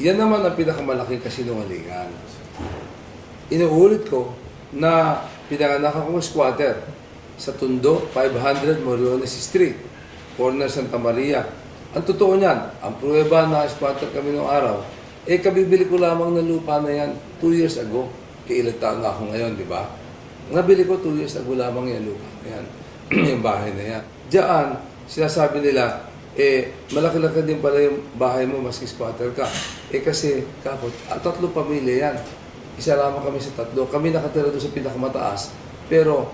Yan naman ang pinakamalaking kasinungalingan. Inuulit ko na pinanganak akong squatter sa Tundo, 500 Moriones Street, corner Santa Maria. Ang totoo niyan, ang pruweba na squatter kami noong araw, eh kabibili ko lamang ng lupa na yan 2 years ago. Kailan na ako ngayon, di ba? Nabili ko 2 years ago lamang yung lupa na yan, yung bahay na yan. Diyan, sinasabi nila, eh, malaki-laki din pala yung bahay mo maski squatter ka. Eh kasi, kapot, ah, tatlo pamilya yan. Isa lamang kami sa tatlo. Kami nakatira doon sa pinakamataas. Pero,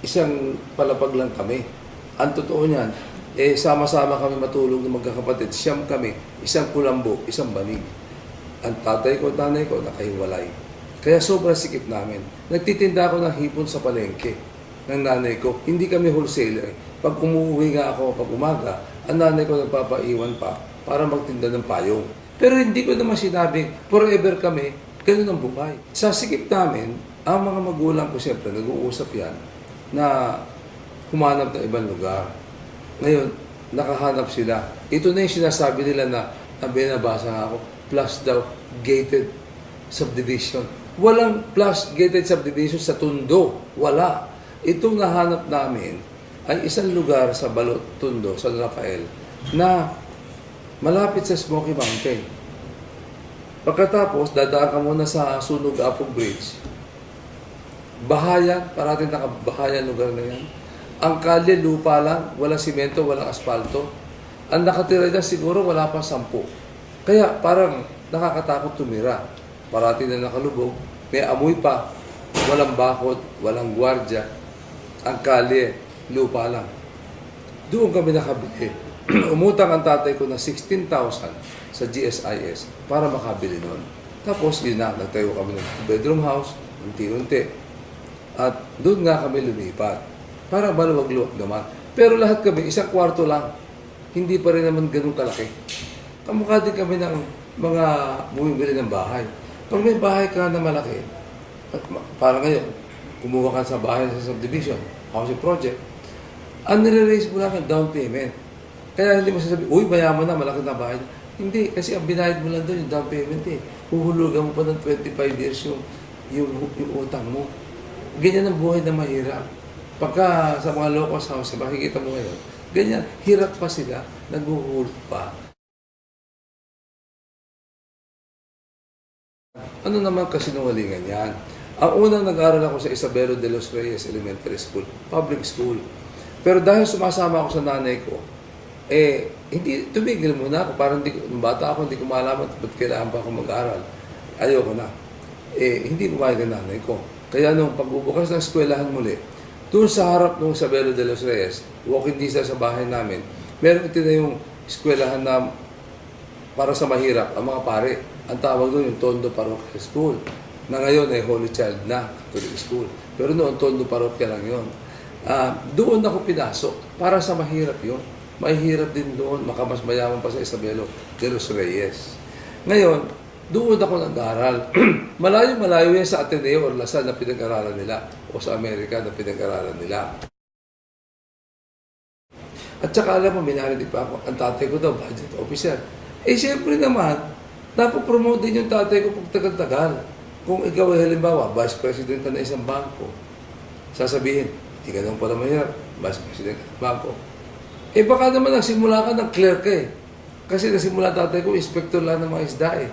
isang palapag lang kami. Ang totoo niyan, eh, sama-sama kami matulog ng magkakapatid. Siyam kami, isang kulambo, isang banig. Ang tatay ko at nanay ko nakahiwalay. Kaya sobrang sikip namin. Nagtitinda ako ng hipon sa palengke ng nanay ko. Hindi kami wholesaler. Pag umuwi nga ako pag umaga, ang nanay ko nagpapaiwan pa para magtinda ng payong. Pero hindi ko naman sinabing forever kami, ganun ang buhay. Sa sikip namin, ang mga magulang ko siyempre nag-uusap yan na humanap ng ibang lugar. Ngayon, nakahanap sila. Ito na yung sinasabi nila na, na binabasa nga ako, plus daw gated subdivision. Walang plus gated subdivision sa Tundo. Wala. Itong nahanap namin ay isang lugar sa Balot, Tundo, San Rafael, na malapit sa Smoky Mountain. Pagkatapos, dadaan ka muna sa Sunog Apog Bridge. Bahayan, parating nakabahayan lugar na yan. Ang kalye, lupa lang, walang simento, walang asfalto. Ang nakatira dyan siguro wala pa sampu. Kaya parang nakakatakot tumira. Parating na nakalubog, may amoy pa, walang bakod, walang gwardya. Ang kalye, lupa lang. Doon kami nakabili. Umutang ang tatay ko ng 16,000 sa GSIS para makabili noon. Tapos yun na, nagtayo kami ng bedroom house, unti-unti. At doon nga kami lumipat. Para maluwag-luwag naman. Pero lahat kami, isang kwarto lang. Hindi pa rin naman ganun kalaki. Kamukha din kami ng mga bumibili ng bahay. Pag may bahay ka na malaki, at parang ngayon, kumuha ka sa bahay sa subdivision, housing project, ang nire-raise mo lang ang down payment. Kaya hindi mo sasabihin, uy, mayaman na, malaki na bahay. Hindi, kasi ang binayad mo lang doon yung down payment eh. Huhulugan mo pa ng 25 years yung, yung, yung utang mo. Ganyan ang buhay na mahirap. Pagka sa mga low-cost house, makikita mo ngayon, ganyan, hirap pa sila, naghuhulog pa. Ano naman kasinungalingan yan? Ang unang nag-aral ako sa Isabelo de los Reyes Elementary School, public school. Pero dahil sumasama ako sa nanay ko, eh, hindi, tumigil muna ako. Parang hindi, nung bata ako, hindi ko malaman ba't kailangan pa ako mag-aral. Ayoko na. Eh, hindi pumayag ang nanay ko. Kaya nung pagbubukas ng eskwelahan muli, doon sa harap ng Isabelo de los Reyes, walking distance sa bahay namin, meron ito na yung eskwelahan na para sa mahirap, ang mga pare. Ang tawag doon yung Tondo Parochial School. Na ngayon ay Holy Child na, Catholic School. Pero noon, Tondo Parochial lang yun. Ah, doon ako pinasok para sa mahirap yun. Mahirap din doon, makamas mayaman pa sa Isabelo de los Reyes. Ngayon, doon ako nag-aral. Malayo-malayo yan sa Ateneo or Lasal na pinag-aralan nila o sa Amerika na pinag-aralan nila. At saka alam mo, minarinig pa ako, ang tatay ko daw, budget officer. Eh, siyempre naman, napopromote din yung tatay ko pag tagal-tagal. Kung ikaw ay halimbawa, vice president ka na isang bangko, sasabihin, hindi ka naman pala mahirap, vice president ka ng bangko. Eh, baka naman nagsimula ka ng clerk eh. Kasi nagsimula tatay ko, inspector lang ng mga isda eh.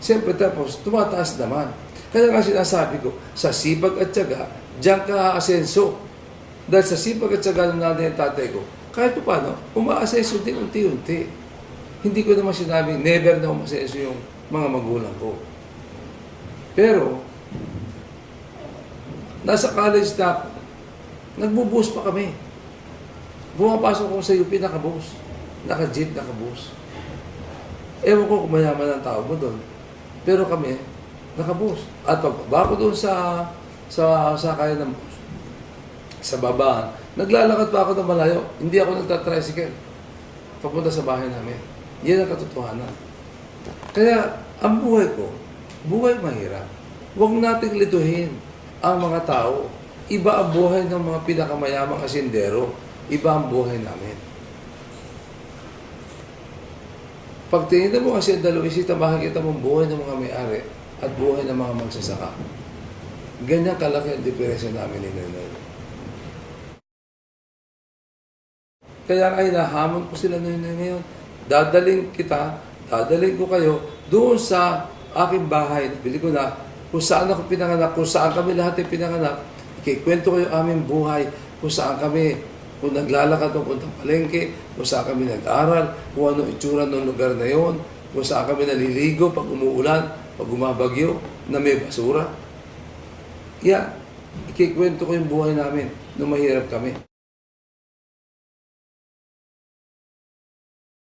Siyempre tapos, tumataas naman. Kaya nga sinasabi ko, sa sipag at tiyaga, diyan ka aasenso. Dahil sa sipag at tiyaga ng nanay at tatay ko, kahit pa paano, umaasenso din unti-unti. Hindi ko naman sinabi, never na umasenso yung mga magulang ko. Pero, nasa college na ako, nagbubuhos pa kami. Bumapasok ako sa UP, nakabuhos. Naka-jeep, nakabuhos. Ewan ko kung mayaman ang tao mo doon. Pero kami, nakabuhos. At pagbaba ko doon sa sa sakayan ng bus, sa babaan, naglalakad pa ako ng malayo. Hindi ako nagtatricycle. Papunta sa bahay namin. Yan ang katotohanan. Kaya, ang buhay ko, buhay mahirap. Huwag nating lituhin ang mga tao. Iba ang buhay ng mga pinakamayamang asindero. Iba ang buhay namin. Pag tinignan mo kasi ang dalawang isita, makikita mo buhay ng mga may-ari at buhay ng mga magsasaka. Ganyan kalaki ang diferensya namin ni Noy. Kaya ay nahamon ko sila Noy ngayon. Dadaling kita, dadaling ko kayo doon sa aking bahay. Na kung saan ako pinanganak, kung saan kami lahat ay pinanganak. Ikikwento ko yung aming buhay, kung saan kami kung naglalakad o puntang palengke, kung saan kami nag-aral, kung ano itsura ng lugar na yon, kung saan kami naliligo pag umuulan, pag umabagyo, na may basura. Yeah, ikikwento ko yung buhay namin nung mahirap kami.